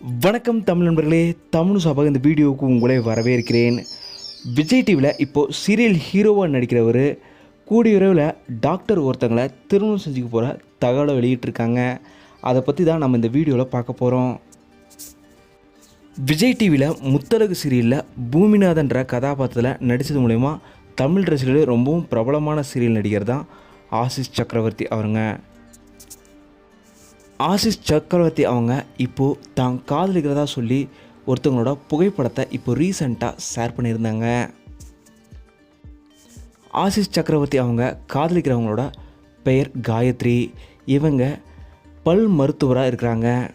வணக்கம் தமிழ் நண்பர்களே தமிழ் சபாக இந்த வீடியோவுக்கு உங்களை வரவேற்கிறேன். விஜய் டிவியில் இப்போது சீரியல் ஹீரோவாக நடிக்கிறவர் கூடிய விரைவில் டாக்டர் ஒருத்தங்களை திருமணம் செஞ்சுக்க போகிற தகவலை வெளியிட்டிருக்காங்க. அதை பற்றி தான் நம்ம இந்த வீடியோவில் பார்க்க போகிறோம் விஜய் டிவியில் முத்தலகு சீரியலில் பூமிநாதன்ற கதாபாத்திரத்தில் நடித்தது மூலயமா தமிழ் ரசிகர்களே ரொம்பவும் பிரபலமான சீரியல் நடிகர் தான் ஆசிஷ் சக்கரவர்த்தி அவருங்க. ஆசிஷ் சக்கரவர்த்தி அவங்க இப்போது தான் காதலிக்கிறதா சொல்லி ஒருத்தவங்களோட புகைப்படத்தை இப்போ ரீசண்டாக ஷேர் பண்ணியிருந்தாங்க. ஆசிஷ் சக்கரவர்த்தி அவங்க காதலிக்கிறவங்களோட பெயர் காயத்ரி. இவங்க பல் மருத்துவராக இருக்கிறாங்க.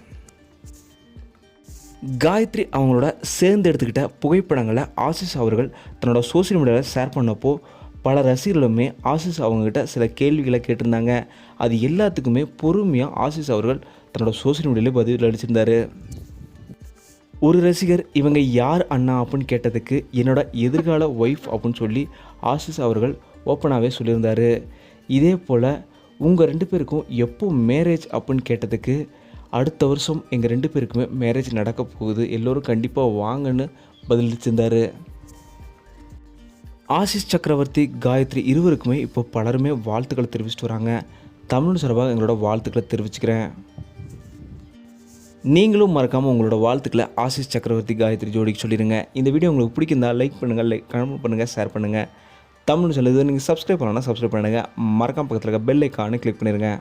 காயத்ரி அவங்களோட சேர்ந்து எடுத்துக்கிட்ட புகைப்படங்களை ஆசிஷ் அவர்கள் தன்னோட சோஷியல் மீடியாவில் ஷேர் பண்ணப்போ பல ரசிகர்களுமே ஆசிஸ் அவங்கக்கிட்ட சில கேள்விகளை கேட்டிருந்தாங்க. அது எல்லாத்துக்குமே பொறுமையாக ஆசிஸ் அவர்கள் தன்னோட சோஷியல் மீடியாவில் பதில் அளிச்சிருந்தாரு. ஒரு ரசிகர் இவங்க யார் அண்ணா? அப்படின்னு கேட்டதுக்கு என்னோட எதிர்கால ஒய்ஃப் அப்படின்னு சொல்லி ஆசிஸ் அவர்கள் ஓப்பனாகவே சொல்லியிருந்தார். இதே போல் உங்கள் ரெண்டு பேருக்கும் எப்போ மேரேஜ் அப்படின்னு கேட்டதுக்கு அடுத்த வருஷம் எங்கள் ரெண்டு பேருக்குமே மேரேஜ் நடக்க போகுது. எல்லோரும் கண்டிப்பாக வாங்கன்னு பதிலளிச்சிருந்தாரு. ஆசிஷ் சக்கரவர்த்தி காயத்ரி இருவருக்குமே இப்போ பலருமே வாழ்த்துக்களை தெரிவிச்சிட்டு வராங்க. தமிழ் சார்பாக எங்களோட வாழ்த்துக்களை தெரிவிச்சுக்கிறேன். நீங்களும் மறக்காமல் உங்களோட வாழ்த்துக்களை ஆசிஷ் சக்கரவர்த்தி காயத்ரி ஜோடிக்கு சொல்லிடுங்க இந்த வீடியோ உங்களுக்கு பிடிச்சிருந்தா லைக் பண்ணுங்கள் லைக் கமெண்ட் பண்ணுங்கள் ஷேர் பண்ணுங்கள் தமிழ் சொல்லுது நீங்கள் சப்ஸ்கிரைப் பண்ணலாம் சப்ஸ்கிரைப் பண்ணுங்கள் மறக்காம பக்கத்தில் இருக்க பெல் ஐக்கானு கிளிக் பண்ணிடுங்க